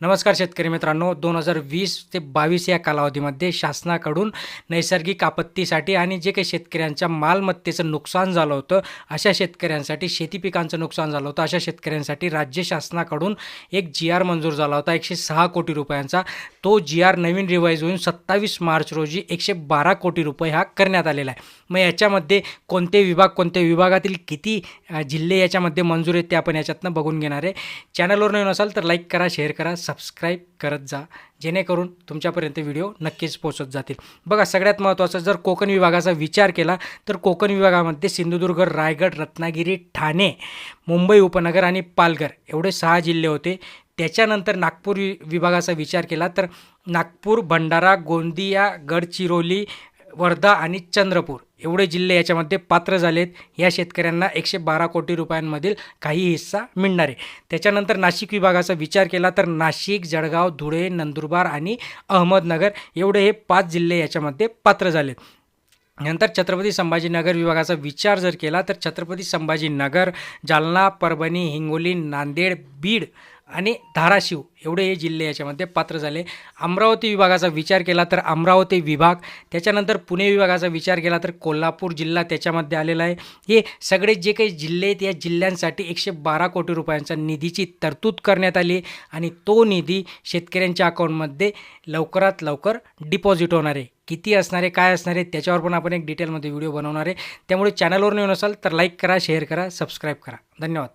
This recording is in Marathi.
नमस्कार शेतकरी मित्रांनो दोन हजार वीस ते बावीस या कालावधीमध्ये शासनाकडून नैसर्गिक आपत्तीसाठी आणि जे काही शेतकऱ्यांच्या मालमत्तेचं नुकसान झालं होतं अशा शेतकऱ्यांसाठी शेती पिकांचं नुकसान झालं होतं अशा शेतकऱ्यांसाठी राज्य शासनाकडून एक जी आर मंजूर झाला होता एकशे सहा कोटी रुपयांचा. तो जी आर नवीन रिवाईज होऊन सत्तावीस मार्च रोजी एकशे बारा कोटी रुपये हा करण्यात आलेला आहे. मग याच्यामध्ये कोणते विभाग कोणत्या विभागातील किती जिल्हे याच्यामध्ये मंजूर आहेत ते आपण याच्यातनं बघून घेणार आहे. चॅनलवर नवीन असाल तर लाईक करा शेअर करा सबस्क्राईब करत जा जेणेकरून तुमच्यापर्यंत व्हिडिओ नक्कीच पोहोचत जातील. बघा सगळ्यात महत्त्वाचं जर कोकण विभागाचा विचार केला तर कोकण विभागामध्ये सिंधुदुर्ग रायगड रत्नागिरी ठाणे मुंबई उपनगर आणि पालघर एवढे सहा जिल्हे होते. त्याच्यानंतर नागपूर वि विभागाचा विचार केला तर नागपूर भंडारा गोंदिया गडचिरोली वर्धा आणि चंद्रपूर एवढे जिल्हे याच्यामध्ये पात्र झालेत. या शेतकऱ्यांना एकशे बारा कोटी रुपयांमधील काही हिस्सा मिळणार आहे. त्याच्यानंतर नाशिक विभागाचा विचार केला तर नाशिक जळगाव धुळे नंदुरबार आणि अहमदनगर एवढे हे पाच जिल्हे याच्यामध्ये पात्र झालेत. नंतर छत्रपती संभाजीनगर विभागाचा विचार जर केला तर छत्रपती संभाजीनगर जालना परभणी हिंगोली नांदेड बीड आणि धाराशिव एवढे हे जिल्हे याच्यामध्ये पात्र झाले. अमरावती विभागाचा विचार केला तर अमरावती विभाग त्याच्यानंतर पुणे विभागाचा विचार केला तर कोल्हापूर जिल्हा त्याच्यामध्ये आलेला आहे. हे सगळे जे काही जिल्हे आहेत या जिल्ह्यांसाठी एकशे बारा कोटी रुपयांचा निधीची तरतूद करण्यात आली आणि तो निधी शेतकऱ्यांच्या अकाउंटमध्ये लवकरात लवकर डिपॉझिट होणार आहे. किती असणार आहे काय असणार आहे त्याच्यावर पण आपण एक डिटेलमध्ये व्हिडिओ बनवणार आहे. त्यामुळे चॅनलवर येऊन असाल तर लाईक करा शेअर करा सबस्क्राईब करा. धन्यवाद.